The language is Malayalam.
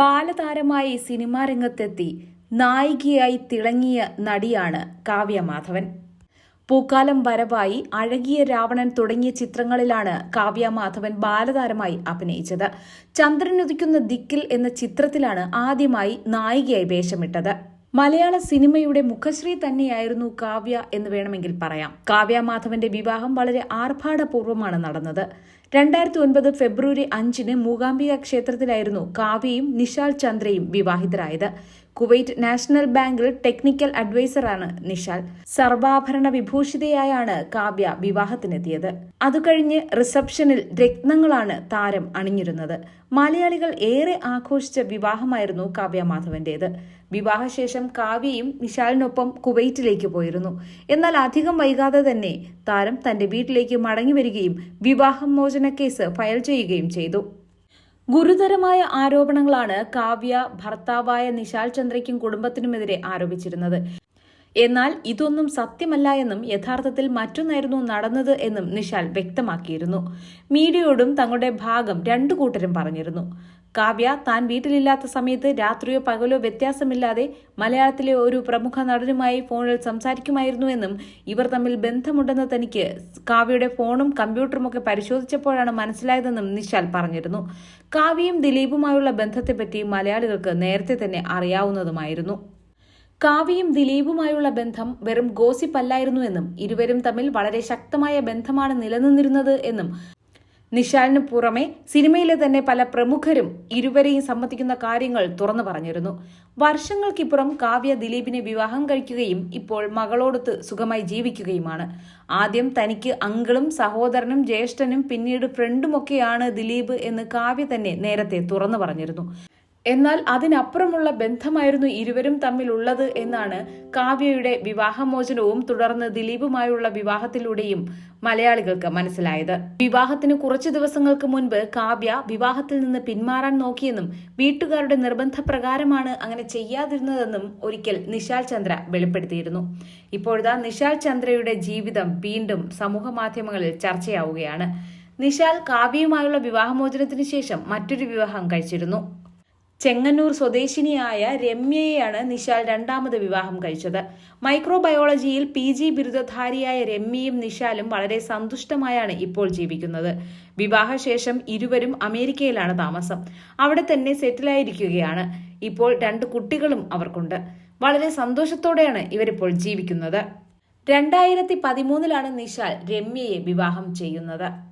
ബാലതാരമായി സിനിമാ രംഗത്തെത്തി നായികയായി തിളങ്ങിയ നടിയാണ് കാവ്യ മാധവൻ. പൂക്കാലം വരവായി അഴകിയ രാവണൻ തുടങ്ങിയ ചിത്രങ്ങളിലാണ് കാവ്യ മാധവൻ ബാലതാരമായി അഭിനയിച്ചത്. ചന്ദ്രനുദിക്കുന്ന ദിക്കിൽ എന്ന ചിത്രത്തിലാണ് ആദ്യമായി നായികയായി വേഷമിട്ടത്. മലയാള സിനിമയുടെ മുഖശ്രീ തന്നെയായിരുന്നു കാവ്യ എന്ന് വേണമെങ്കിൽ പറയാം. കാവ്യ മാധവന്റെ വിവാഹം വളരെ ആർഭാടപൂർവമാണ് നടന്നത്. രണ്ടായിരത്തി ഒൻപത് ഫെബ്രുവരി അഞ്ചിന് മൂകാംബിക ക്ഷേത്രത്തിലായിരുന്നു കാവ്യയും നിഷാൽ ചന്ദ്രയും വിവാഹിതരായത്. കുവൈറ്റ് നാഷണൽ ബാങ്കിൽ ടെക്നിക്കൽ അഡ്വൈസറാണ് നിഷാൽ. സർവാഭരണ വിഭൂഷിതയായാണ് കാവ്യ വിവാഹത്തിനെത്തിയത്. അതുകഴിഞ്ഞ് റിസപ്ഷനിൽ രത്നങ്ങളാണ് താരം അണിഞ്ഞിരുന്നത്. മലയാളികൾ ഏറെ ആഘോഷിച്ച വിവാഹമായിരുന്നു കാവ്യ മാധവന്റേത്. വിവാഹശേഷം കാവ്യയും നിഷാലിനൊപ്പം കുവൈറ്റിലേക്ക് പോയിരുന്നു. എന്നാൽ അധികം വൈകാതെ തന്നെ താരം തന്റെ വീട്ടിലേക്ക് മടങ്ങി വരികയും വിവാഹമോചന കേസ് ഫയൽ ചെയ്യുകയും ചെയ്തു. ഗുരുതരമായ ആരോപണങ്ങളാണ് കാവ്യ ഭർത്താവായ നിശാൽ ചന്ദ്രയ്ക്കും കുടുംബത്തിനുമെതിരെ ആരോപിച്ചിരുന്നത്. എന്നാൽ ഇതൊന്നും സത്യമല്ല എന്നും യഥാർത്ഥത്തിൽ മറ്റൊന്നായിരുന്നു നടന്നത് എന്നും നിഷാൽ വ്യക്തമാക്കിയിരുന്നു. മീഡിയയോടും തങ്ങളുടെ ഭാഗം രണ്ടു കൂട്ടരും പറഞ്ഞിരുന്നു. കാവ്യ താൻ വീട്ടിലില്ലാത്ത സമയത്ത് രാത്രിയോ പകലോ വ്യത്യാസമില്ലാതെ മലയാളത്തിലെ ഒരു പ്രമുഖ നടനുമായി ഫോണിൽ സംസാരിക്കുമായിരുന്നു എന്നും ഇവർ തമ്മിൽ ബന്ധമുണ്ടെന്ന് തനിക്ക് കാവ്യയുടെ ഫോണും കമ്പ്യൂട്ടറും ഒക്കെ പരിശോധിച്ചപ്പോഴാണ് മനസ്സിലായതെന്നും നിഷാൽ പറഞ്ഞിരുന്നു. കാവ്യയും ദിലീപുമായുള്ള ബന്ധത്തെപ്പറ്റി മലയാളികൾക്ക് നേരത്തെ തന്നെ അറിയാവുന്നതുമായിരുന്നു. കാവ്യയും ദിലീപുമായുള്ള ബന്ധം വെറും ഗോസിപ്പല്ലായിരുന്നു എന്നും ഇരുവരും തമ്മിൽ വളരെ ശക്തമായ ബന്ധമാണ് നിലനിന്നിരുന്നത് എന്നും നിഷാലിന് പുറമെ സിനിമയിലെ തന്നെ പല പ്രമുഖരും ഇരുവരെയും സംബന്ധിക്കുന്ന കാര്യങ്ങൾ തുറന്നു പറഞ്ഞിരുന്നു. വർഷങ്ങൾക്കിപ്പുറം കാവ്യ ദിലീപിനെ വിവാഹം കഴിക്കുകയും ഇപ്പോൾ മകളോടൊത്ത് സുഖമായി ജീവിക്കുകയുമാണ്. ആദ്യം തനിക്ക് അങ്കിളും സഹോദരനും ജ്യേഷ്ഠനും പിന്നീട് ഫ്രണ്ടുമൊക്കെയാണ് ദിലീപ് എന്ന് കാവ്യ തന്നെ നേരത്തെ തുറന്നു പറഞ്ഞിരുന്നു. എന്നാൽ അതിനപ്പുറമുള്ള ബന്ധമായിരുന്നു ഇരുവരും തമ്മിലുള്ളത് എന്നാണ് കാവ്യയുടെ വിവാഹമോചനവും തുടർന്ന് ദിലീപുമായുള്ള വിവാഹത്തിലൂടെയും മലയാളികൾക്ക് മനസ്സിലായത്. വിവാഹത്തിന് കുറച്ചു ദിവസങ്ങൾക്ക് മുൻപ് കാവ്യ വിവാഹത്തിൽ നിന്ന് പിന്മാറാൻ നോക്കിയെന്നും വീട്ടുകാരുടെ നിർബന്ധപ്രകാരമാണ് അങ്ങനെ ചെയ്യാതിരുന്നതെന്നും ഒരിക്കൽ നിശാൽ ചന്ദ്ര വെളിപ്പെടുത്തിയിരുന്നു. ഇപ്പോഴത്തെ നിശാൽ ചന്ദ്രയുടെ ജീവിതം വീണ്ടും സമൂഹ മാധ്യമങ്ങളിൽ ചർച്ചയാവുകയാണ്. നിശാൽ കാവ്യയുമായുള്ള വിവാഹമോചനത്തിന് ശേഷം മറ്റൊരു വിവാഹം കഴിച്ചിരുന്നു. ചെങ്ങന്നൂർ സ്വദേശിനിയായ രമ്യയെയാണ് നിശാൽ രണ്ടാമത് വിവാഹം കഴിച്ചത്. മൈക്രോബയോളജിയിൽ പി ജി ബിരുദധാരിയായ രമ്യയും നിശാലും വളരെ സന്തുഷ്ടമായാണ് ഇപ്പോൾ ജീവിക്കുന്നത്. വിവാഹശേഷം ഇരുവരും അമേരിക്കയിലാണ് താമസം. അവിടെ തന്നെ സെറ്റിലായിരിക്കുകയാണ് ഇപ്പോൾ രണ്ട് കുട്ടികളും അവർക്കുണ്ട്. വളരെ സന്തോഷത്തോടെയാണ് ഇവരിപ്പോൾ ജീവിക്കുന്നത്. രണ്ടായിരത്തി പതിമൂന്നിലാണ് നിശാൽ രമ്യയെ വിവാഹം ചെയ്യുന്നത്.